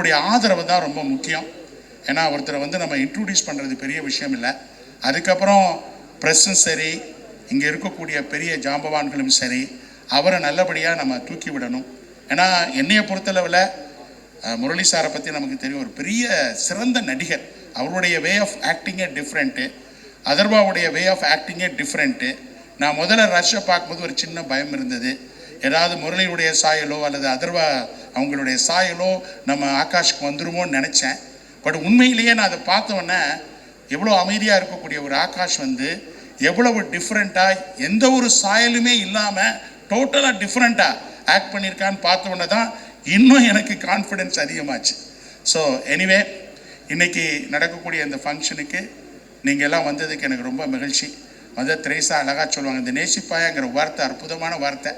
உங்களுடைய ஆதரவு தான் ரொம்ப முக்கியம். ஏன்னா ஒருத்தரை வந்து நம்ம இன்ட்ரடியூஸ் பண்ணுறது பெரிய விஷயம் இல்லை. அதுக்கப்புறம் ப்ரெஸ்ஸும் சரி இங்கே இருக்கக்கூடிய பெரிய ஜாம்பவான்களும் சரி அவரை நல்லபடியாக நம்ம தூக்கி விடணும். ஏன்னா என்னையை பொறுத்தளவில் முரளி சாரை பற்றி நமக்கு தெரியும் ஒரு பெரிய சிறந்த நடிகர். அவருடைய வே ஆஃப் ஆக்டிங்கே டிஃப்ரெண்ட்டு அதர்வாவுடைய வே ஆஃப் ஆக்டிங்கே டிஃப்ரெண்ட்டு நான் முதல்ல ரஷ்ஷை பார்க்கும்போது ஒரு சின்ன பயம் இருந்தது. ஏதாவது முரளியுடைய சாயலோ அல்லது அதர்வா அவங்களுடைய சாயலோ நம்ம ஆகாஷ்க்கு வந்துருமோன்னு நினச்சேன். பட் உண்மையிலேயே நான் அதை பார்த்தோன்னே எவ்வளோ அமைதியாக இருக்கக்கூடிய ஒரு ஆகாஷ் வந்து எவ்வளவு டிஃப்ரெண்ட்டாக எந்த ஒரு சாயலுமே இல்லாமல் டோட்டலாக டிஃப்ரெண்ட்டாக ஆக்ட் பண்ணியிருக்கான்னு பார்த்தோன்னே உடனே தான் இன்னும் எனக்கு கான்ஃபிடென்ஸ் அதிகமாச்சு. ஸோ எனிவே இன்னைக்கு நடக்கக்கூடிய இந்த ஃபங்க்ஷனுக்கு நீங்கள் எல்லாம் வந்ததுக்கு எனக்கு ரொம்ப மகிழ்ச்சி. வந்து திரேசா அழகாக சொல்லுவாங்க இந்த நேசிப்பாயாங்கிற வார்த்தை அற்புதமான வார்த்தை.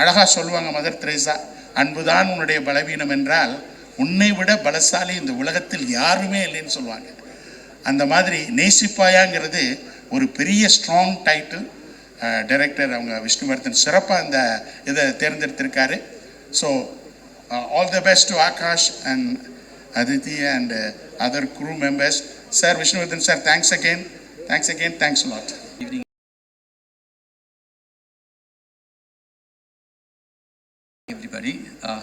அழகாக சொல்லுவாங்க மதர் திரேசா அன்புதான் உன்னுடைய பலவீனம் என்றால் உன்னை விட பலசாலி இந்த உலகத்தில் யாருமே இல்லைன்னு சொல்லுவாங்க. அந்த மாதிரி நேசிப்பாயாங்கிறது ஒரு பெரிய ஸ்ட்ராங் டைட்டில் டைரக்டர் அவங்க விஷ்ணுவர்தன் சிறப்பாக அந்த இதை தேர்ந்தெடுத்திருக்காரு. So all the best to Akash and Aditi and other crew members sir Vishnuvardhan sir thanks again thanks again thanks lot everybody. Uh,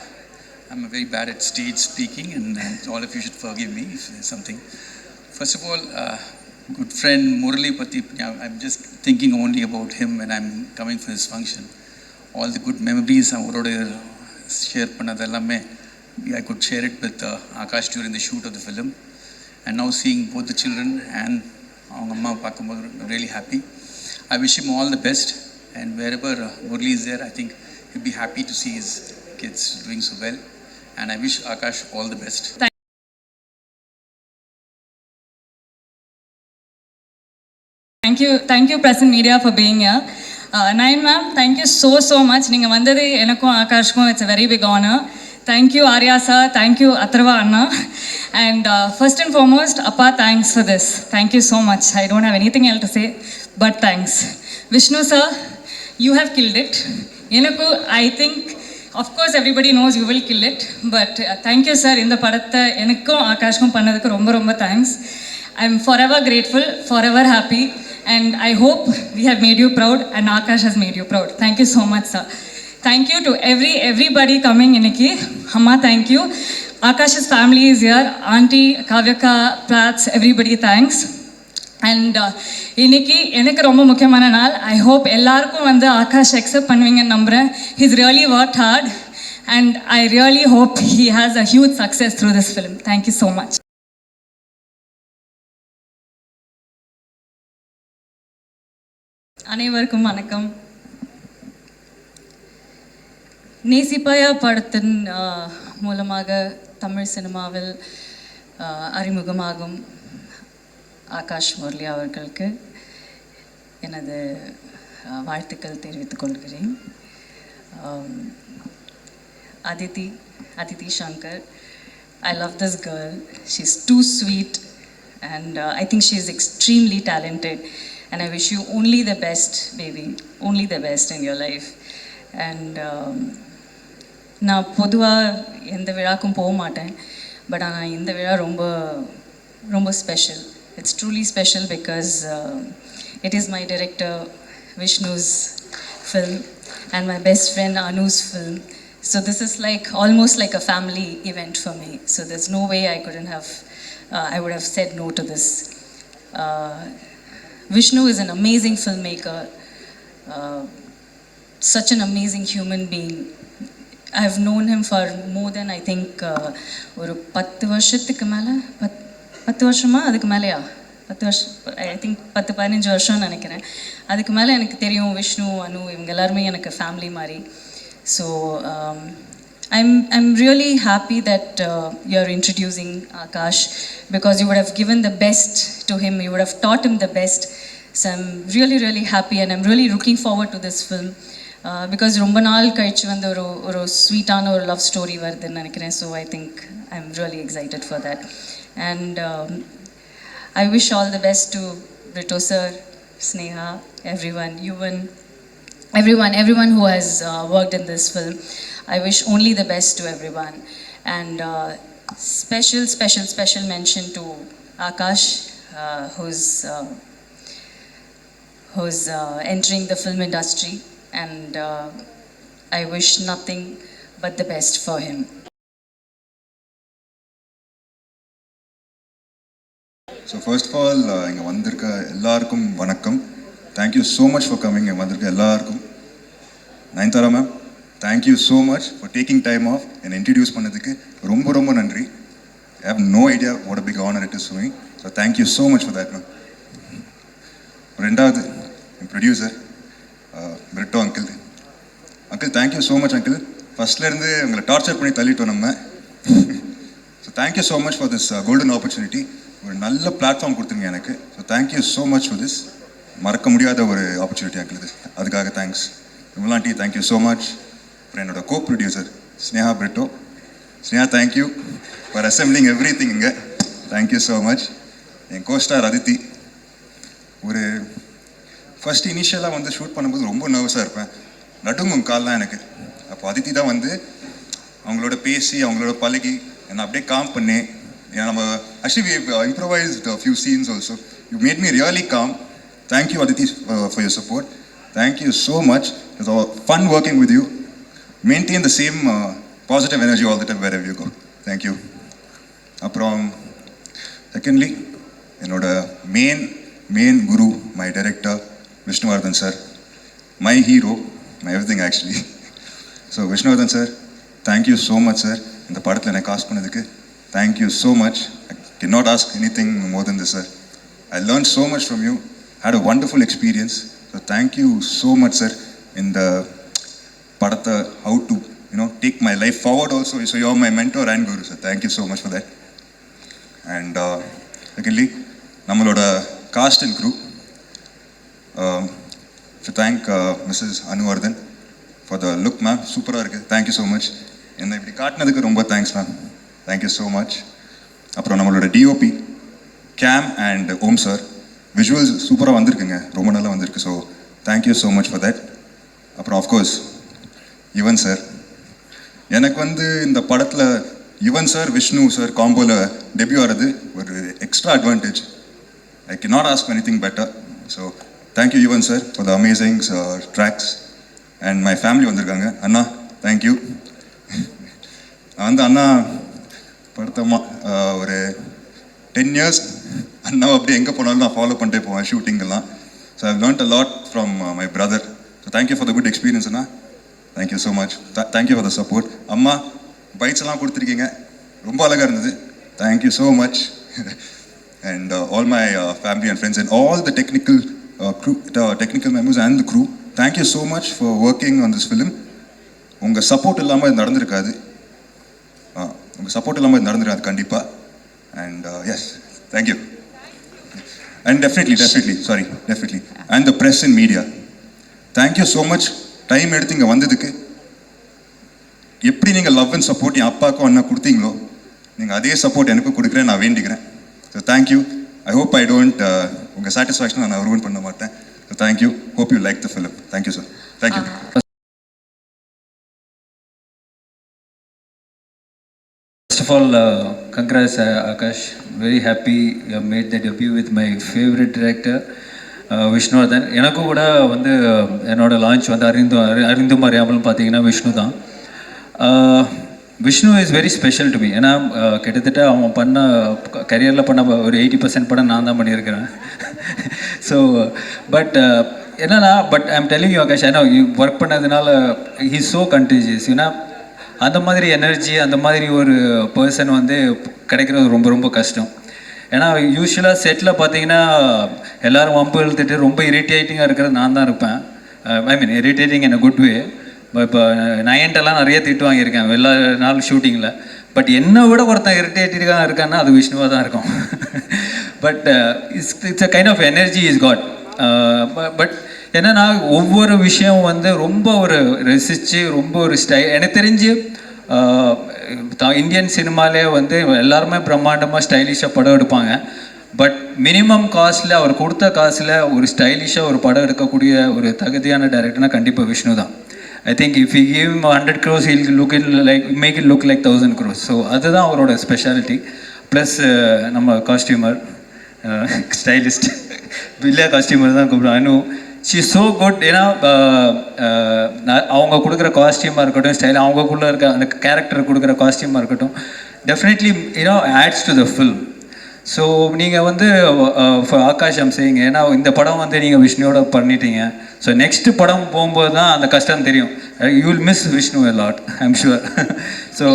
I'm very bad at stage speaking, and, and all of you should forgive me if there's something. First of all, uh, good friend Murali Pati, I'm just thinking only about him when I'm coming for this function. All the good memories அவரோட share பண்ணது எல்லாமே I could share it with uh, Akash during the shoot of the film. And now seeing both the children and அவங்க அம்மா பார்க்கும்போது I'm really happy. I wish him all the best. And wherever uh, Murli is there, I think he'll be happy to see his kids doing so well. And I wish Akash all the best. Thank you, thank you, present media for being here. Uh, Nayan ma'am, thank you so so much. நீங்கள் வந்தது எனக்கும் ஆகாஷ்க்கும் it's a very big honor. Thank you Arya sir, thank you Atharva Anna. And uh, first and foremost, அப்பா thanks for this. Thank you so much. I don't have anything else to say, but thanks. Vishnu sir, you have killed it. எனக்கு I think of course everybody knows you will kill it, but uh, thank you sir இந்த படத்தை எனக்கும் ஆகாஷ்க்கும் பண்ணதுக்கு ரொம்ப ரொம்ப thanks. I'm forever grateful, forever happy, and I hope we have made you proud and Akash has made you proud. Thank you so much, sir. Thank you to every everybody coming இன்னைக்கு. Amma, thank you. Akash's family is here. Auntie, Kavyaka, Prats, everybody thanks. And uh, இன்னைக்கு எனக்கு ரொம்ப முக்கியமான நாள். I hope எல்லாருக்கும் வந்து Akash accept பண்ணுவீங்கன்னு நம்புகிறேன் his really work hard and I really hope he has a huge success through this film thank you so much அனைவருக்கும் வணக்கம். நேசிப்பாயா படத்தின் uh, மூலமாக தமிழ் சினிமாவில் uh, அறிமுகமாகும். ஆகாஷ் முரளி அவர்களுக்கு எனது வாழ்த்துக்கள் தெரிவித்துக் கொள்கிறேன். Aditi Aditi Shankar I love this girl she is too sweet and I think she is extremely talented and I wish you only the best baby only the best in your life and நான் பொதுவாக எந்த விழாக்கும் போக மாட்டேன். But ஆனால் இந்த விழா ரொம்ப ரொம்ப special it's truly special because it is my director Vishnu's film and my best friend Anu's film so this is like almost like a family event for me so there's no way I couldn't have uh, I would have said no to this uh, Vishnu is an amazing filmmaker uh, such an amazing human being I've known him for more than I think uh, ஒரு பத்து வருஷத்துக்கு மேலே பத் பத்து வருஷமா அதுக்கு மேலேயா பத்து வருஷம் ஐ திங்க் பத்து பதினஞ்சு வருஷம்னு நினைக்கிறேன் அதுக்கு மேலே எனக்கு தெரியும் விஷ்ணு அனு இவங்க எல்லாருமே எனக்கு ஃபேமிலி மாதிரி so I'm I'm really happy that you are introducing Akash because you would have given the best to him you would have taught him the best so I'm really really happy and I'm really looking forward to this film because ரொம்ப நாள் கழிச்சு வந்து ஒரு ஒரு ஸ்வீட்டான ஒரு love story வருதுன்னு நினைக்கிறேன் so I think I am really excited for that And um, I wish all the best to Brito sir, Sneha, everyone, Yuvan, everyone, everyone who has uh, worked in this film. I wish only the best to everyone. And uh, special, special, special mention to Akash, uh, who's uh, who's uh, entering the film industry, and uh, I wish nothing but the best for him. So first of all இங்கே வந்திருக்க எல்லாருக்கும் வணக்கம். Thank you so much for coming இங்கே வந்திருக்க எல்லாருக்கும். Nayanthara ma'am thank you so much for taking time off என்னை introduce பண்ணதுக்கு ரொம்ப ரொம்ப நன்றி. I have no idea what big honour it is me so thank you so much for that ma'am ரெண்டாவது என் producer Britto uncle uncle thank you so much uncle ஃபர்ஸ்ட்லேருந்து உங்களை torture பண்ணி தள்ளிட்டோம் நம்ம. So thank you so much for this golden opportunity ஒரு நல்ல platform கொடுத்துருங்க எனக்கு. So thank you so much for this மறக்க முடியாத ஒரு ஆப்பர்ச்சுனிட்டி எங்களுக்கு அதுக்காக thanks Vimala aunty thank you so much அப்புறம் என்னோட co producer Sneha Britto. Sneha thank you for assembling everything இங்கே. தேங்க்யூ ஸோ மச் என் கோஸ்டார் அதித்தி. ஒரு ஃபர்ஸ்ட் இனிஷியலாக வந்து ஷூட் பண்ணும்போது ரொம்ப நர்வஸாக இருப்பேன். நடுங்கும் கால்லாம் எனக்கு. அப்போ அதித்தி தான் வந்து அவங்களோட பேசி அவங்களோட பழகி என்னை அப்படியே காம் பண்ணி ஏன்னா நம்ம actually improvised few scenes also you made me really calm thank you Aditi for your support thank you so much it's fun working with you maintain the same positive energy all the time where you go thank you அப்புறம் secondly என்னோட main main guru my director Vishnuvardhan sir my hero my everything actually so Vishnuvardhan sir thank you so much sir இந்த படத்தில் எனக்கு cast பண்ணதுக்கு thank you so much I cannot ask anything more then this sir I learn so much from you had a wonderful experience so thank you so much sir இந்த படத்தை how to you know take my life forward also so you my mentor and guru sir thank you so much for that and secondly நம்மளோட cast and crew to thank Mrs Anuvardhan for the look ma'am சூப்பராக இருக்குது thank you so much என்னை இப்படி காட்டினதுக்கு ரொம்ப thanks ma'am thank you so much அப்புறம் நம்மளோட DOP Cam and Om sir visuals சூப்பராக வந்திருக்குங்க. ரொம்ப நல்லா வந்திருக்கு. So thank you so much for that அப்புறம் ஆஃப்கோர்ஸ் யுவன் சார் எனக்கு வந்து இந்த படத்தில் யுவன் சார் விஷ்ணு சார் காம்போவில் டெபியூ ஆகிறது ஒரு extra advantage I cannot ask anything better so thank you Yuvan sir for the amazing tracks and my family வந்திருக்காங்க. அண்ணா தேங்க்யூ நான் வந்து அண்ணா படுத்தம்மா ஒரு டென் இயர்ஸ் அண்ணாவை அப்படியே எங்கே போனாலும் நான் ஃபாலோ பண்ணிட்டே போவேன் ஷூட்டிங்கெல்லாம் so I learned a lot from my brother so thank you for the good experience Anna. Thank you so much thank you for the support அம்மா பைட்ஸ் எல்லாம் கொடுத்துருக்கீங்க. ரொம்ப அழகாக இருந்தது. Thank you so much and all my family and friends and all the technical crew technical members and the crew thank you so much for working on this film உங்கள் support இல்லாமல் இது நடந்திருக்காது. உங்கள் சப்போர்ட் இல்லாமல் இது அது கண்டிப்பாக and yes thank you and definitely definitely sorry definitely and the press and media thank you so much time எடுத்து இங்கே வந்ததுக்கு. எப்படி நீங்கள் லவ் அண்ட் சப்போர்ட் என் அப்பாவுக்கும் அண்ணா கொடுத்தீங்களோ நீங்கள் அதே சப்போர்ட் எனக்கும் கொடுக்குறேன் நான் வேண்டிக்கிறேன். So thank you I hope I don't உங்கள் சாட்டிஸ்ஃபேக்ஷன் நான் ரூன் பண்ண மாட்டேன். So thank you hope you like the film thank you sir thank you First of all, uh, congrats, uh, Akash. Very happy you have made the debut with my favorite director, uh, Vishnuvardhan எனக்கும் கூட வந்து uh, என்னோட launch வந்து அறிந்து அறி- அறிந்தும் அறியாமலும் பார்த்தீங்கன்னா விஷ்ணு தான். Uh, Vishnu is very special to me ஏன்னா uh, கிட்டத்தட்ட அவன் பண்ண கரியரில் பண்ண ஒரு எயிட்டி பர்சன்ட் படம் நான் தான் பண்ணியிருக்கிறேன். ஸோ பட் என்னன்னா but I'm telling you Akash ஏன்னா ஒர்க் பண்ணதுனால ஹீஸ் ஸோ கண்டேஜியஸ் ஏன்னா அந்த மாதிரி எனர்ஜி அந்த மாதிரி ஒரு பர்சன் வந்து கிடைக்கிறது ரொம்ப ரொம்ப கஷ்டம். ஏன்னா யூஸ்வலாக செட்டில் பார்த்தீங்கன்னா எல்லோரும் வம்பு இழுத்துட்டு ரொம்ப இரிட்டேட்டிங்காக இருக்கிறது நான் தான் இருப்பேன். ஐ மீன் இரிட்டேட்டிங் என் குட் வே இப்போ நயன்ட்டெல்லாம் நிறைய திட்டு வாங்கியிருக்கேன் எல்லா நாள் ஷூட்டிங்கில் பட் என்னை விட ஒருத்தன் இரிட்டேட்டிங்காக இருக்கான்னா அது விஷ்ணுவாக தான் இருக்கும். But it's it's a kind of energy is got but என்னன்னா ஒவ்வொரு விஷயம் வந்து ரொம்ப ஒரு ரசித்து ரொம்ப ஒரு ஸ்டைல் எனக்கு தெரிஞ்சு இந்தியன் சினிமாலே வந்து எல்லாருமே பிரம்மாண்டமாக ஸ்டைலிஷாக படம் எடுப்பாங்க. பட் மினிமம் காஸ்ட்டில் அவர் கொடுத்த காசில் ஒரு ஸ்டைலிஷாக ஒரு படம் எடுக்கக்கூடிய ஒரு தகுதியான டைரக்டர்னா கண்டிப்பாக விஷ்ணு தான். I think if you give hundred crores I'll look in like make it look like thousand crores so அதுதான் அவரோட ஸ்பெஷாலிட்டி ப்ளஸ் நம்ம காஸ்டியூமர் ஸ்டைலிஸ்ட் வில்லியா காஸ்டியூமர் தான் கூப்பிடுவோம் அனு ஷி ஸோ குட் ஏன்னா அவங்க கொடுக்குற காஸ்டியூமாக இருக்கட்டும் ஸ்டைல் அவங்கக்குள்ளே இருக்க அந்த கேரக்டர் கொடுக்குற காஸ்டியூமாக இருக்கட்டும் definitely you know adds to the film so நீங்கள் வந்து for ஆகாஷ் அம் செய்யுங்க ஏன்னா இந்த படம் வந்து நீங்கள் விஷ்ணுவோட பண்ணிட்டீங்க. ஸோ நெக்ஸ்ட் படம் போகும்போது தான் அந்த கஷ்டம் தெரியும். You will miss Vishnu a lot I'm sure so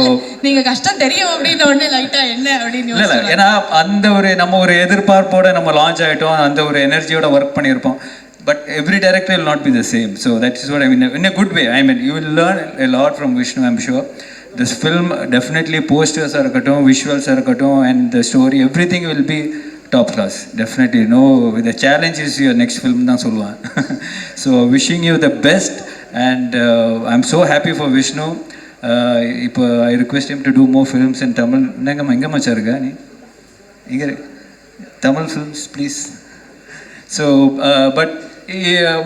நீங்க கஷ்டம் தெரியும் அப்படின்னு உடனே லைட்டா என்ன அப்படின்னு இல்லை இல்லை ஏன்னா அந்த ஒரு நம்ம ஒரு எதிர்பார்ப்போட நம்ம லான்ச் ஆகிட்டோம் அந்த ஒரு எனர்ஜியோட ஒர்க் பண்ணியிருப்போம். But every director will not be the same so that is what I mean in a good way I mean you will learn a lot from Vishnu I'm sure this film definitely போஸ்டர்ஸாக இருக்கட்டும் விஷுவல்ஸாக இருக்கட்டும் and the story everything will be top class definitely no the challenge is your next film தான் சொல்லுவேன். So wishing you the best and I am so happy for Vishnu இப்போ I request him to do more films in Tamil என்னங்கம்மா எங்கே மச்சா இருக்க? நீ இங்கே Tamil films please so but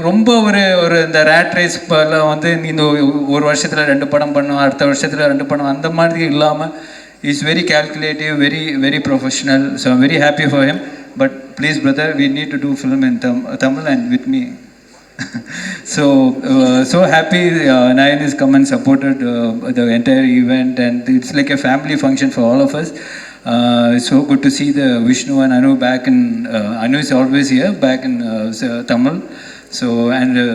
ரொம்ப ஒரு ஒரு இந்த ரேட் ரேஸ் படம் வந்து இந்த ஒரு வருஷத்தில் ரெண்டு படம் பண்ணும் அடுத்த வருஷத்தில் ரெண்டு படம் அந்த மாதிரி இல்லாமல் is very calculative very very professional so very happy for him but please brother we need to do film in Tam Tamil and with me so so happy Nayan is come and supported the entire event and it's like a family function for all of us uh, it's so good to see the Vishnu and Anu back in uh, Anu is always here back in uh, s- Tamil. So and uh,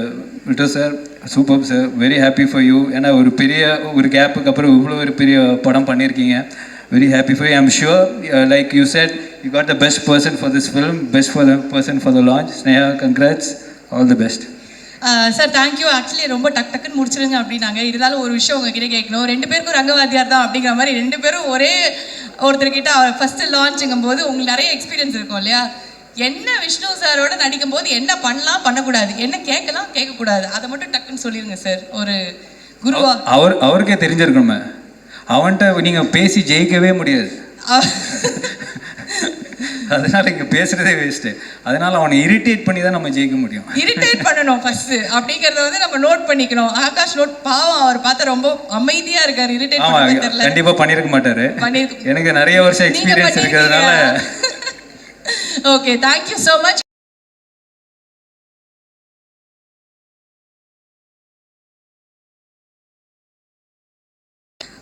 Vito sir super sir very happy for you ஏன்னா ஒரு பெரிய ஒரு கேப்புக்கு அப்புறம் இவ்வளோ ஒரு பெரிய படம் பண்ணியிருக்கீங்க. Very happy for I am sure like you said you got the best person for this film best for the person for the launch Sneha congrats all the best sir thank you actually ரொம்ப டக் டக்குன்னு முடிச்சிருங்க அப்படின்னாங்க. இருந்தாலும் ஒரு விஷயம் உங்ககிட்ட கேட்கணும். ரெண்டு பேருக்கும் ரங்கவாதியார் தான் அப்படிங்கிற மாதிரி ரெண்டு பேரும் ஒரே ஒருத்தர்கிட்ட ஃபர்ஸ்ட் லான்ச்சுங்கும் போது உங்களுக்கு நிறைய எக்ஸ்பீரியன்ஸ் இருக்கும் இல்லையா? என்ன விஷ்ணு சாரோட நடிக்கும் போது என்ன பண்ணலாம் பண்ணக்கூடாது என்ன கேட்கலாம் கேட்கக்கூடாது அதை மட்டும் டக்குன்னு சொல்லிருங்க சார் ஒரு குருவா. அவர் அவருக்கே தெரிஞ்சிருக்கணுமே. அவன்கிட்ட நீங்கள் பேசி ஜெயிக்கவே முடியாது. அதனால இங்கே பேசுறதே வேஸ்ட்டு அதனால அவனை இரிட்டேட் பண்ணி தான் நம்ம ஜெயிக்க முடியும். இரிட்டேட் பண்ணணும் ஃபர்ஸ்ட் அப்படிங்கறத வந்து நம்ம நோட் பண்ணிக்கணும். ஆகாஷ் நோட் பாவம் அவர் பார்த்தா ரொம்ப அமைதியா இருக்காரு. இரிட்டேட் பண்ணவே தெரியல. கண்டிப்பா பண்ணிருக்க மாட்டாரு. பண்ணிருக்க- எனக்கு நிறைய வருஷம் எக்ஸ்பீரியன்ஸ் இருக்கிறதுனால. Okay thank you so much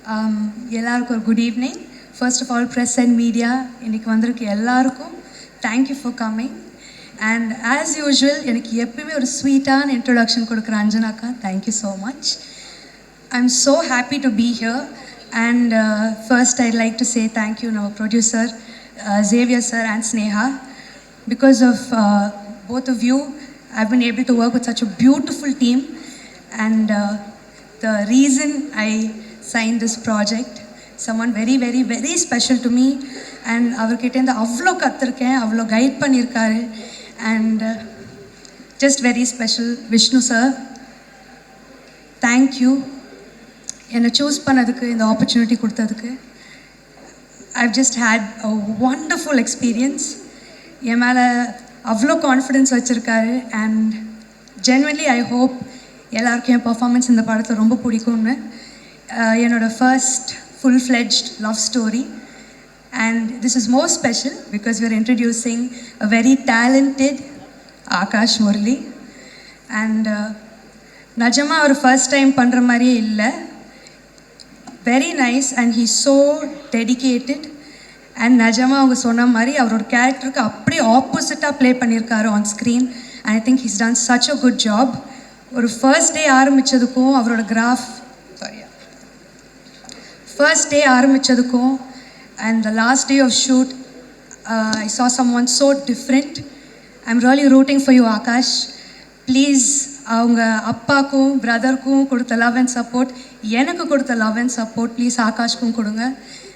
Um, எல்லாருக்கும் ஒரு good evening first of all press and media இன்னைக்கு வந்திருக்க எல்லாருக்கும் thank you for coming and as usual எனக்கு எப்பயுமே ஒரு ஸ்வீட்டான இன்ட்ரொடக்ஷன் கொடுக்குற அஞ்சனாக்கா thank you so much I am so happy to be here and first I like to say thank you நம்ம producer Xavier sir and Sneha because of uh, both of you, I've been able to work with such a beautiful team. And uh, the reason I signed this project, someone very very very special to me and அவர்கிட்டேருந்து அவ்வளோ கற்றுருக்கேன் அவ்வளோ guide பண்ணியிருக்காரு and just very special Vishnu sir thank you என்னை choose பண்ணதுக்கு இந்த opportunity கொடுத்ததுக்கு. I just had a wonderful experience என் மேலே அவ்வளோ கான்ஃபிடென்ஸ் வச்சுருக்காரு. அண்ட் ஜென்வன்லி ஐ ஹோப் எல்லாருக்கும் என் பர்ஃபாமன்ஸ் இந்த படத்தை ரொம்ப பிடிக்கும்னு. என்னோடய என்னோட first full fledged love story and this is more special because we're introducing a very very Akash Akash Murali uh, நிஜமாக அவர் ஃபர்ஸ்ட் டைம் பண்ணுற மாதிரியே இல்லை very nice and he so dedicated and நிஜமாக அவங்க சொன்ன மாதிரி அவரோட கேரக்டருக்கு அப்படியே ஆப்போசிட்டாக ப்ளே பண்ணியிருக்காரு on screen I think he's done such a good job ஒரு ஃபர்ஸ்ட் டே ஆரம்பித்ததுக்கும் அவரோட graph first day ஆரம்பித்ததுக்கும் and the last day of shoot I saw someone so different I I'm really rooting for you Akash please அவங்க அப்பாக்கும் பிரதருக்கும் கொடுத்த love and support எனக்கு கொடுத்த love and support please ஆகாஷ்க்கும் கொடுங்க.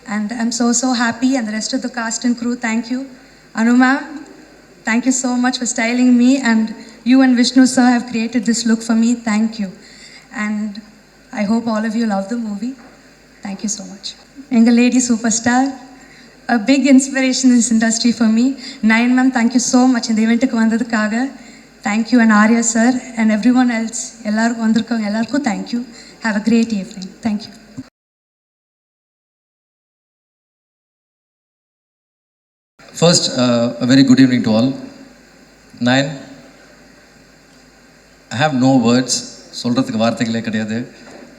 And I'm so so happy and rest of the cast and crew thank you Anu ma'am thank you so much for styling me and you and Vishnu sir have have this this for me thank you and I hope all of you love the movie thank you so much எங்கள் lady superstar a big inspiration is industry for me Nayan ma'am thank you so much இந்த இவெண்ட்டுக்கு வந்ததுக்காக thank you and Arya sir and everyone else எல்லாருக்கும் வந்திருக்கவங்க எல்லாருக்கும் thank you have a great evening thank you First, uh, a very good evening to all Nine, I have no words. சொல்கிறதுக்கு வார்த்தைகளே கிடையாது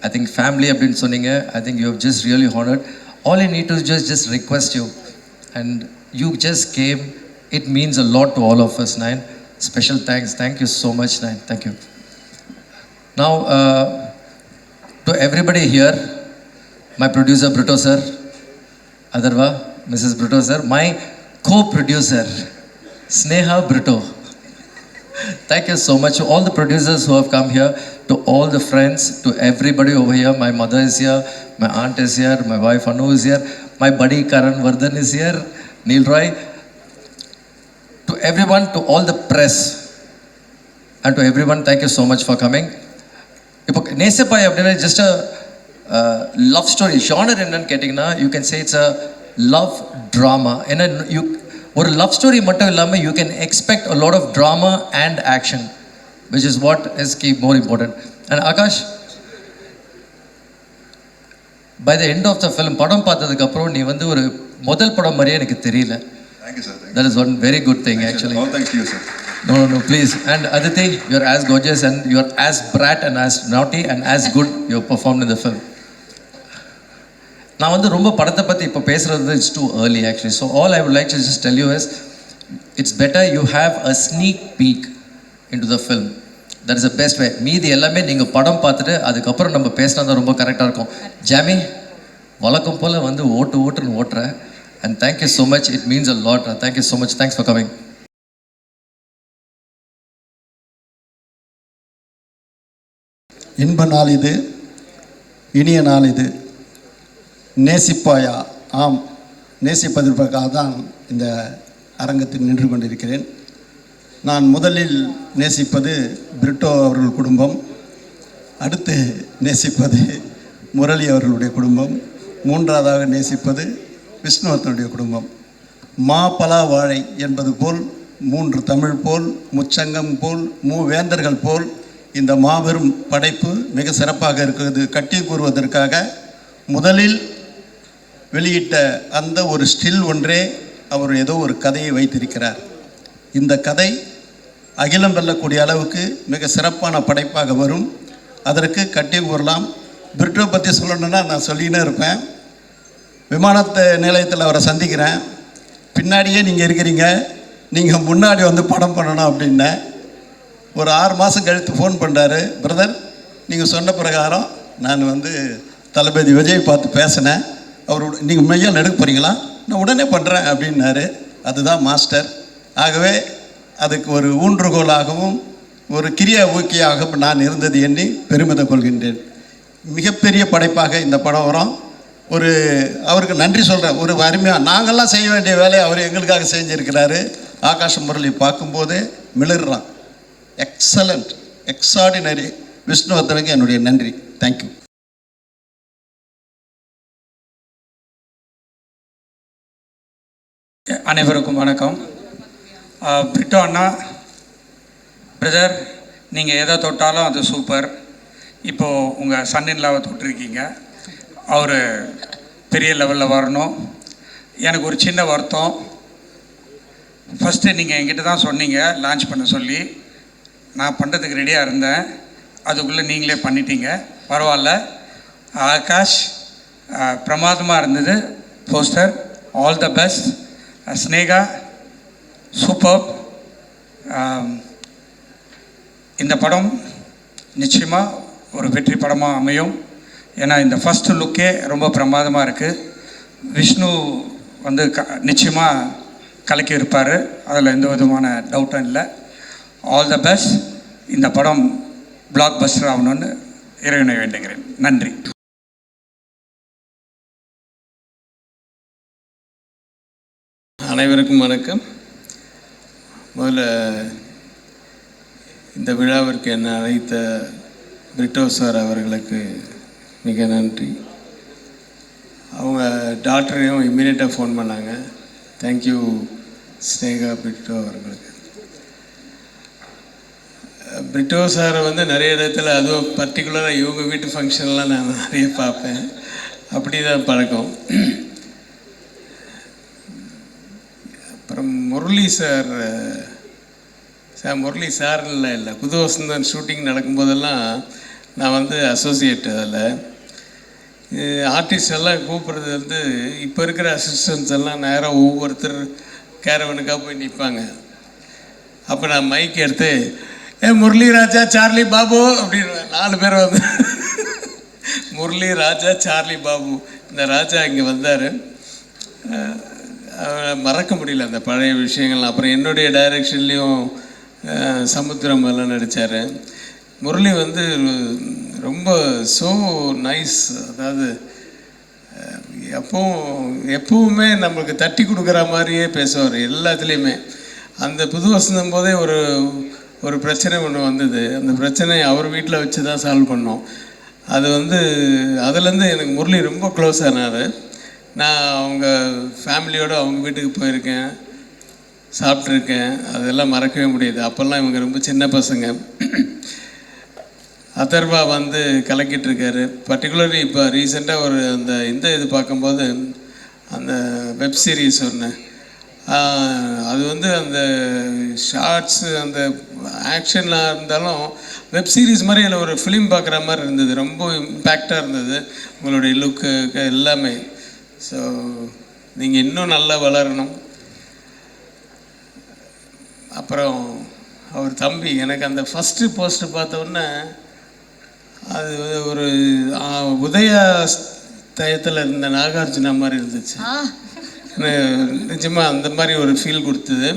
I think family அப்படின்னு சொன்னீங்க I think you have just really honoured all I need to just just request you and you just came it means a lot to all of us nine special thanks thank you so much nine thank you Now, uh, to everybody here, my producer Brito sir, Adarva, Mrs. Brito sir, my co-producer, Sneha Brito. Thank you so much to all the producers who have come here, to all the friends, to everybody over here. My mother is here, my aunt is here, my wife Anu is here, my buddy Karan Vardhan is here, Neil Roy. To everyone, to all the press, and to everyone, thank you so much for coming. இப்போ நேசப்பாய் அப்படின்னா just a love story genre என்னன்னு கேட்டிங்கன்னா you can say it's a love drama ஏன்னா you ஒரு love story மட்டும் இல்லாமல் you can expect a lot of drama and action Which is what is key more important and Akash by the end of the film படம் பார்த்ததுக்கப்புறம் நீ வந்து ஒரு முதல் படம் மாதிரியே எனக்கு தெரியல. That is one very good thing actually you No, no, no, please. And Aditi, you're as gorgeous and you're as brat and as naughty and as good you performed in the film. நான் வந்து ரொம்ப படத்தை பற்றி இப்போ பேசுகிறது it's too early actually so all I would like to just tell you is it's better you have a sneak peek into the film that is a best way மீதி எல்லாமே நீங்கள் படம் பார்த்துட்டு அதுக்கப்புறம் நம்ம பேசினா தான் ரொம்ப கரெக்டாக இருக்கும். ஜாமி வழக்கம் போல் வந்து ஓட்டு ஓட்டுன்னு ஓட்டுறேன் and thank you so much it means a lot thank you so much thanks for coming இன்ப நாள் இது இனிய நாள் இது. நேசிப்பாயா? ஆம். நேசிப்பதற்காக தான் இந்த அரங்கத்தில் நின்று கொண்டிருக்கிறேன். நான் முதலில் நேசிப்பது பிரிட்டோ அவர்கள் குடும்பம் அடுத்து நேசிப்பது முரளி அவர்களுடைய குடும்பம் மூன்றாவதாக நேசிப்பது விஷ்ணுவர்த்தனுடைய குடும்பம். மா பலா வாழை என்பது போல் மூன்று தமிழ் போல் முச்சங்கம் போல் மூவேந்தர்கள் போல் இந்த மாபெரும் படைப்பு மிக சிறப்பாக இருக்கிறது. கட்டி கூறுவதற்காக முதலில் வெளியிட்ட அந்த ஒரு ஸ்டில் ஒன்றே அவர் ஏதோ ஒரு கதையை வைத்திருக்கிறார். இந்த கதை அகிலம் வெல்லக்கூடிய அளவுக்கு மிக சிறப்பான படைப்பாக வரும். அதற்கு கட்டி கூறலாம். பிரிட்டோ பற்றி சொல்லணுன்னா நான் சொல்லினே இருப்பேன். விமானத்து நிலையத்தில் அவரை சந்திக்கிறேன். பின்னாடியே நீங்கள் இருக்கிறீங்க. நீங்கள் முன்னாடி வந்து படம் பண்ணணும் அப்படின்னேன் ஒரு ஆறு மாதம் கழித்து ஃபோன் பண்ணுறாரு பிரதர் நீங்கள் சொன்ன பிரகாரம் நான் வந்து தளபதி விஜய் பார்த்து பேசினேன். அவர் நீங்கள் மையம் எடுக்க போகிறீங்களா நான் உடனே பண்ணுறேன் அப்படின்னாரு. அதுதான் மாஸ்டர் ஆகவே அதுக்கு ஒரு ஊன்றுகோலாகவும் ஒரு கிரியா ஊக்கியாகவும் நான் இருந்தது எண்ணி பெருமிதம் கொள்கின்றேன். மிகப்பெரிய படைப்பாக இந்த படம் வரும். ஒரு அவருக்கு நன்றி சொல்கிறேன் ஒரு அருமையாக நாங்கள்லாம் செய்ய வேண்டிய வேலையை அவர் எங்களுக்காக செஞ்சுருக்கிறாரு. ஆகாஷ் முரளி பார்க்கும்போது மிளறான் எக்ஸலண்ட் எக்ஸார்டினரி விஷ்ணுவர்தனுக்கு என்னுடைய நன்றி. தேங்க்யூ அனைவருக்கும் வணக்கம். பிரிட்டோ அண்ணா. பிரதர் நீங்கள் எதை தொட்டாலும் அது சூப்பர் இப்போது உங்கள் சன்னின்லாவை தொட்டிருக்கீங்க. அவர் பெரிய லெவலில் வரணும். எனக்கு ஒரு சின்ன வருத்தம். ஃபஸ்ட்டு நீங்கள் என்கிட்ட தான் சொன்னீங்க லான்ச் பண்ண சொல்லி. நான் பண்ணுறதுக்கு ரெடியாக இருந்தேன். அதுக்குள்ளே நீங்களே பண்ணிட்டீங்க. பரவாயில்ல. ஆகாஷ் பிரமாதமாக இருந்தது. Poster all the best Sneha super um, இந்த படம் நிச்சயமாக ஒரு வெற்றி படமாக அமையும். ஏன்னா இந்த ஃபஸ்ட்டு லுக்கே ரொம்ப பிரமாதமாக இருக்குது விஷ்ணு வந்து க நிச்சயமாக கலக்கி இருப்பார். அதில் எந்த விதமான டவுட்டும் இல்லை. ஆல் த பெஸ்ட் இந்த படம் பிளாக் பஸ்டர் ஆகணும்னு இறைவனை வேண்டுகிறேன். நன்றி. அனைவருக்கும் வணக்கம். முதல்ல இந்த விழாவிற்கு என்னை அழைத்த பிரிட்டோ சார் அவர்களுக்கு மிக நன்றி. அவங்க டாக்டரையும் இம்மீடியட்டாக ஃபோன் பண்ணாங்க. தேங்க்யூ ஸ்னேகா பிரிட்டோ அவர்களுக்கு. பிரிட்டோ சாரை வந்து நிறைய இடத்துல அதுவும் பர்டிகுலராக இவங்க வீட்டு ஃபங்க்ஷன்லாம் நான் நிறைய பார்ப்பேன். அப்படி தான் பழக்கம். அப்புறம் Murali sir sir Murali sir இல்லை. இல்லை புது ஷூட்டிங் நடக்கும்போதெல்லாம் நான் வந்து அசோசியேட் அதில். ஆர்டிஸ்ட் எல்லாம் கூப்பிட்றது வந்து இப்போ இருக்கிற அசிஸ்டன்ஸ் எல்லாம் நேராக ஒவ்வொருத்தர் கேரவனுக்காக போய் நிற்பாங்க அப்போ நான் மைக் எடுத்து ஏ முரளி ராஜா சார்லி பாபு அப்படின்னு நாலு பேர் வந்து முரளி ராஜா சார்லி பாபு. இந்த ராஜா இங்கே வந்தார். மறக்க முடியல அந்த பழைய விஷயங்கள். அப்புறம் என்னுடைய டைரெக்ஷன்லேயும் சமுத்திரம் எல்லாம் நடித்தார் முரளி வந்து ரொம்ப ஸோ நைஸ் அதாவது அஹ், எப்பவும் எப்பவுமே நம்மளுக்கு தட்டி கொடுக்குற மாதிரியே பேசுவார் எல்லாத்துலேயுமே. அந்த புது வசந்தம் போதே ஒரு ஒரு பிரச்சனை ஒன்று வந்தது. அந்த பிரச்சனையை அவர் வீட்டில் வச்சு தான் சால்வ் பண்ணோம். அது வந்து அதுலேருந்து எனக்கு முரளி ரொம்ப க்ளோஸ் ஆனார். நான் அவங்க ஃபேமிலியோடு அவங்க வீட்டுக்கு போயிருக்கேன். சாப்பிட்ருக்கேன் அதெல்லாம் மறக்கவே முடியாது. அப்போல்லாம் இவங்க ரொம்ப சின்ன பசங்க. அதர்வா வந்து கலக்கிட்டு இருக்காரு பர்டிகுலர்லி இப்போ ரீசெண்டாக ஒரு அந்த இந்த இது பார்க்கும்போது அந்த வெப் சீரிஸ் ஒன்று அது வந்து அந்த ஷார்ட்ஸு அந்த ஆக்ஷன்லாம் இருந்தாலும் வெப் சீரிஸ் மாதிரி அதில் ஒரு ஃபிலிம் பார்க்குற மாதிரி இருந்தது. ரொம்ப இம்பேக்டாக இருந்தது. உங்களுடைய லுக்கு எல்லாமே. ஸோ நீங்கள் இன்னும் நல்லா வளரணும். அப்புறம் அவர் தம்பி எனக்கு அந்த ஃபஸ்ட்டு போஸ்டர் பார்த்த உடனே அது ஒரு உதயா டயத்தில் இருந்த நாகார்ஜுனா மாதிரி இருந்துச்சு. நிஜமாக அந்த மாதிரி ஒரு ஃபீல் கொடுத்தது.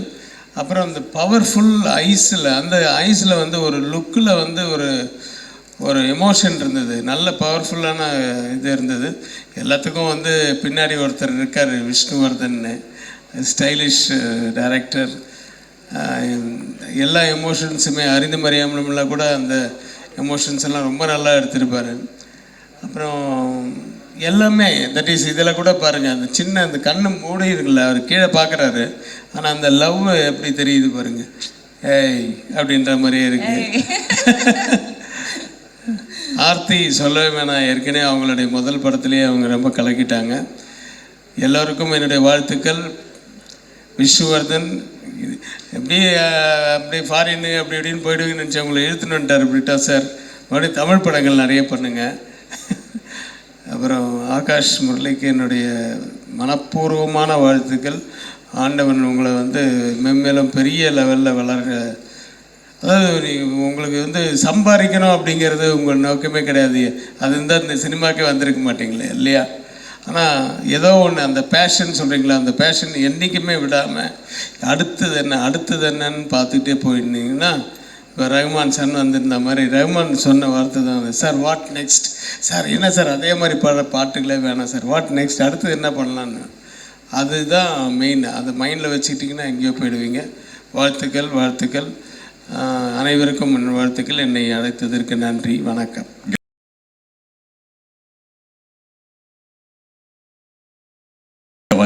அப்புறம் அந்த பவர்ஃபுல் ஐஸில் அந்த ஐஸில் வந்து ஒரு லுக்கில் வந்து ஒரு ஒரு எமோஷன் இருந்தது. நல்ல பவர்ஃபுல்லான இது இருந்தது. எல்லாத்துக்கும் வந்து பின்னாடி ஒருத்தர் இருக்கார் விஷ்ணுவர்தன் ஸ்டைலிஷ் டைரக்டர் எல்லா எமோஷன்ஸுமே அறிந்து மறியாமலாம் கூட அந்த எமோஷன்ஸ் எல்லாம் ரொம்ப நல்லா எடுத்திருப்பார். அப்புறம் எல்லாமே தட் இஸ் இதில் கூட பாருங்கள் அந்த சின்ன அந்த கண்ணு மூடி இருக்குல்ல அவர் கீழே பார்க்குறாரு ஆனால் அந்த லவ் எப்படி தெரியுது பாருங்க. ஏய் அப்படின்ற மாதிரியே இருக்கு. ஆர்த்தி சொல்லவே வேணாம். ஏற்கனவே அவங்களுடைய முதல் படத்துலேயே அவங்க ரொம்ப கலக்கிட்டாங்க. எல்லோருக்கும் என்னுடைய வாழ்த்துக்கள். விஷ்ணுவர்தன் இது எப்படியே அப்படியே ஃபாரின் அப்படி இப்படின்னு போயிடுவீங்கன்னு நினச்சி அவங்களை இழுத்துன்னு வந்துட்டார் பிரிட்டா சார். மறுபடியும் தமிழ் படங்கள் நிறைய பண்ணுங்கள் அப்புறம் ஆகாஷ் முரளிக்கு என்னுடைய மனப்பூர்வமான வாழ்த்துக்கள். ஆண்டவன் உங்களை வந்து மென்மேலும் பெரிய லெவலில் வளர்க அதாவது நீங்கள் உங்களுக்கு வந்து சம்பாதிக்கணும் அப்படிங்கிறது உங்கள் நோக்கமே கிடையாது. அது இருந்தால் இந்த சினிமாக்கே வந்திருக்க மாட்டீங்களே இல்லையா? ஆனால் ஏதோ ஒன்று அந்த பேஷன் சொல்கிறீங்களா அந்த பேஷன் என்றைக்குமே விடாமல் அடுத்தது என்ன அடுத்தது என்னன்னு பார்த்துக்கிட்டே போயிருந்தீங்கன்னா இப்போ ரஹ்மான் சன் வந்திருந்த மாதிரி ரஹ்மான் சொன்ன வார்த்தை தான் சார் வாட் நெக்ஸ்ட் சார் என்ன சார் அதே மாதிரி பாடுற பாட்டுகளே வேணாம் சார் வாட் நெக்ஸ்ட் அடுத்தது என்ன பண்ணலான்னு அதுதான் மெயின் அதை மைண்டில் வச்சுக்கிட்டிங்கன்னா எங்கேயோ போயிடுவீங்க. வாழ்த்துக்கள் வாழ்த்துக்கள். அனைவருக்கும் என் வாழ்த்துக்கள். என்னை அழைத்ததற்கு நன்றி. வணக்கம்.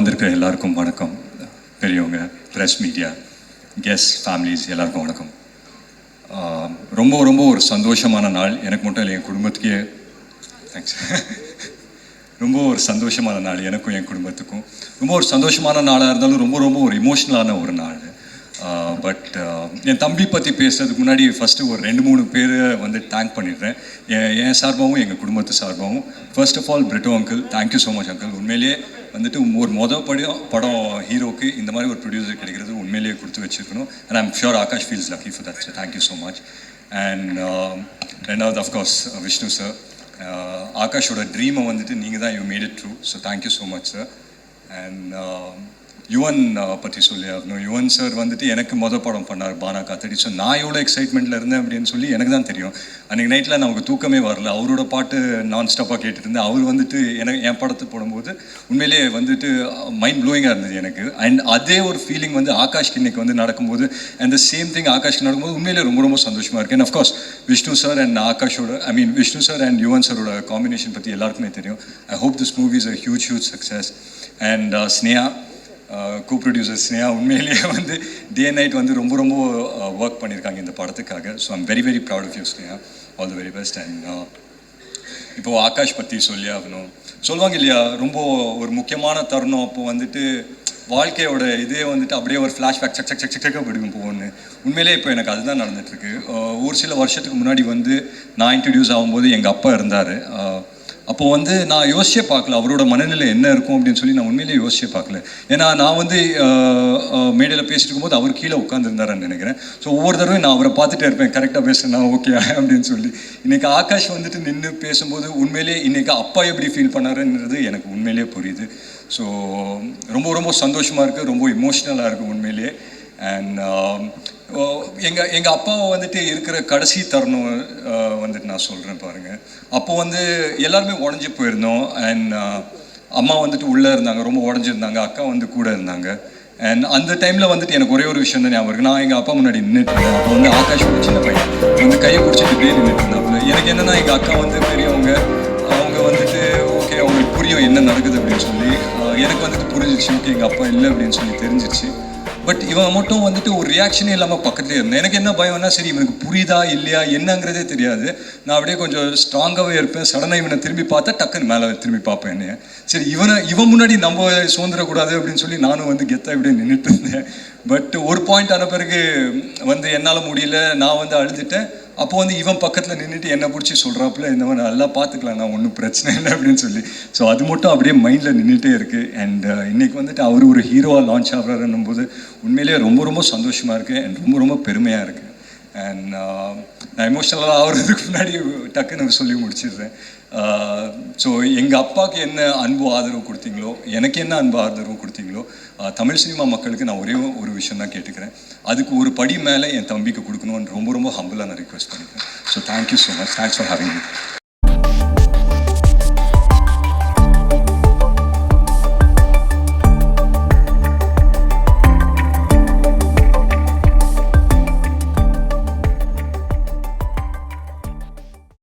வந்திருக்கிற எல்லாருக்கும் வணக்கம். பெரியவங்க ப்ரெஸ் மீடியா கெஸ்ட் ஃபேமிலிஸ் எல்லாருக்கும் வணக்கம். ரொம்ப ரொம்ப ஒரு சந்தோஷமான நாள். எனக்கு மட்டும் இல்லை என் குடும்பத்துக்கே. தேங்க்ஸ் ரொம்ப ஒரு சந்தோஷமான நாள். எனக்கும் என் குடும்பத்துக்கும். ரொம்ப ஒரு சந்தோஷமான நாளாக இருந்தாலும் ரொம்ப ரொம்ப ஒரு இமோஷ்னலான ஒரு நாள். பட் என் தம்பி பற்றி பேசுறதுக்கு முன்னாடி ஃபஸ்ட்டு ஒரு ரெண்டு மூணு பேரை வந்து தேங்க் பண்ணிடுறேன். என் என் சார்பாகவும் எங்கள் குடும்பத்து சார்பாகவும் first of all Brito uncle thank you so much uncle உண்மையிலேயே வந்துட்டு ஒரு மொதல் படம் படம் ஹீரோக்கு இந்த மாதிரி ஒரு ப்ரொடியூசர் கிடைக்கிறது உண்மையிலேயே கொடுத்து வச்சிருக்கணும். And I'm sure Akash feels lucky for that thank you so much and ரெண்டாவது அஃப்கோர்ஸ் விஷ்ணு சார் ஆகாஷோட ட்ரீமை வந்துட்டு நீங்கள் தான் you made it true so thank you so much sir and Yuvan பற்றி சொல்லியாகணும் யுவன் சார் வந்துட்டு எனக்கு மொதல் படம் பண்ணார் பானா காத்தடி ஸோ நான் எவ்வளோ எக்ஸைட்மெண்ட்டில் இருந்தேன் அப்படின்னு சொல்லி எனக்கு தான் தெரியும். அன்றைக்கி நைட்டில் நமக்கு தூக்கமே வரல. அவரோட பாட்டு நான் ஸ்டாப்பாக கேட்டுட்டு இருந்தேன் அவர் வந்துட்டு எனக்கு என் படத்தை போடும்போது உண்மையிலேயே வந்துட்டு மைண்ட் ப்ளோயிங்காக இருந்தது எனக்கு. அண்ட் அதே ஒரு ஃபீலிங் வந்து ஆகாஷ்க்கு இன்னைக்கு வந்து நடக்கும்போது அண்ட் த சேம் திங் ஆகாஷ்க்கு நடக்கும்போது உண்மையிலே ரொம்ப ரொம்ப சந்தோஷமாக இருக்குது and of course Vishnu sir and ஆகாஷோட I mean Vishnu sir and Yuvan சாரோட காம்பினேஷன் பற்றி எல்லாருக்குமே தெரியும். I hope this movie is a huge huge success and Sneha co producer உண்மையிலேயே வந்து டே நைட் வந்து ரொம்ப ரொம்ப ஒர்க் பண்ணியிருக்காங்க இந்த படத்துக்காக. So I'm very very proud of you Sneha all the very best and இப்போது ஆகாஷ் பற்றி சொல்லி ஆகணும். சொல்லுவாங்க இல்லையா ரொம்ப ஒரு முக்கியமான தருணம். அப்போ வந்துட்டு வாழ்க்கையோட இதே வந்துட்டு அப்படியே ஒரு ஃப்ளாஷ்பேக் சக் சக் சக் சக்காக பிடிக்கும் போகணும்னு உண்மையிலே இப்போ எனக்கு அதுதான் நடந்துட்டுருக்கு. ஒரு சில வருஷத்துக்கு முன்னாடி வந்து நான் இன்ட்ரடியூஸ் ஆகும்போது எங்கள் அப்பா இருந்தார். அப்போ வந்து நான் யோசிச்சே பார்க்கல அவரோட மனநிலை என்ன இருக்கும் அப்படின்னு சொல்லி நான் உண்மையிலேயே யோசிச்சே பார்க்கல. ஏன்னா நான் வந்து மேடையில் பேசிட்டு இருக்கும்போது அவர் கீழே உட்காந்துருந்தாருன்னு நினைக்கிறேன். ஸோ ஒவ்வொரு தடவையும் நான் அவரை பார்த்துட்டே இருப்பேன். கரெக்டாக பேசுனா ஓகே அப்படின்னு சொல்லி. இன்னைக்கு ஆகாஷ் வந்துட்டு நின்று பேசும்போது உண்மையிலேயே இன்னைக்கு அப்பா எப்படி ஃபீல் பண்ணாருன்றது எனக்கு உண்மையிலேயே புரியுது. ஸோ ரொம்ப ரொம்ப சந்தோஷமாக இருக்குது ரொம்ப இமோஷ்னலாக இருக்குது உண்மையிலேயே. அண்ட் எங்கள் எங்கள் அப்பாவை வந்துட்டு இருக்கிற கடைசி தருணம் வந்துட்டு நான் சொல்கிறேன் பாருங்கள் அப்போ வந்து எல்லாருமே உடஞ்சி போயிருந்தோம். அண்ட் அம்மா வந்துட்டு உள்ளே இருந்தாங்க ரொம்ப உடஞ்சிருந்தாங்க அக்கா வந்து கூட இருந்தாங்க. அண்ட் அந்த டைமில் வந்துட்டு எனக்கு ஒரே ஒரு விஷயம் தான் ஞாபகம் இருக்குது நான் எங்கள் அப்பா முன்னாடி நின்றுட்டு இருந்தேன். அப்போ வந்து ஆகாஷ் ஒரு சின்ன பையன். வந்து கையை பிடிச்சிட்டு இப்படியே நின்றுட்டு இருந்தாப்புல. எனக்கு என்னென்னா எங்கள் அக்கா வந்து பெரியவங்க அவங்க வந்துட்டு ஓகே அவங்களுக்கு புரியும் என்ன நடக்குது அப்படின்னு சொல்லி எனக்கு வந்துட்டு புரிஞ்சிச்சு. ஓகே எங்கள் அப்பா இல்லை அப்படின்னு சொல்லி தெரிஞ்சிச்சு. பட் இவன் மட்டும் வந்துட்டு ஒரு ரியாக்ஷனே இல்லாமல் பக்கத்துலேயே இருந்தேன். எனக்கு என்ன பயம்னா சரி இவனுக்கு புரியுதா இல்லையா என்னங்கிறதே தெரியாது. நான் அப்படியே கொஞ்சம் ஸ்ட்ராங்காகவே இருப்பேன். சடனாக இவனை திரும்பி பார்த்தா டக்குன்னு மேலே திரும்பி பார்ப்பேன் என்னைய. சரி இவனை இவன் முன்னாடி நம்ம சுதந்திரக்கூடாது அப்படின்னு சொல்லி நானும் வந்து கெத்தாக இப்படியே நின்றுட்டு இருந்தேன். பட் ஒரு பாயிண்ட் ஆன பிறகு வந்து என்னால் முடியல. நான் வந்து அழுதுட்டேன். அப்போ வந்து இவன் பக்கத்தில் நின்றுட்டு என்னை பிடிச்சி சொல்கிறாப்புல இந்த மாதிரி நல்லா பார்த்துக்கலாம் நான் ஒன்றும் பிரச்சனை இல்லை அப்படின்னு சொல்லி. ஸோ அது மட்டும் அப்படியே மைண்டில் நின்றுட்டே இருக்குது அண்ட் uh, இன்றைக்கி வந்துட்டு அவர் ஒரு ஹீரோவாக லான்ச் ஆகிறாருன்னும் போது உண்மையிலேயே ரொம்ப ரொம்ப சந்தோஷமாக இருக்குது அண்ட் ரொம்ப ரொம்ப பெருமையாக இருக்குது அண்ட் uh, நான் எமோஷனலாக ஆகிறதுக்கு முன்னாடி டக்குன்னு சொல்லி முடிச்சிடுறேன். Uh, ஸோ எங்கள் அப்பாவுக்கு என்ன அன்பு ஆதரவு கொடுத்தீங்களோ எனக்கு என்ன அன்பு ஆதரவு கொடுத்தீங்களோ uh, தமிழ் சினிமா மக்களுக்கு நான் ஒரே ஒரு விஷயம் தான் கேட்டுக்கிறேன். அதுக்கு ஒரு படி மேலே என் தம்பிக்கு கொடுக்கணும்னு ரொம்ப ரொம்ப ஹம்பிளாக நான் ரிக்வெஸ்ட் பண்ணிக்கிறேன். So thank you so much thanks for having me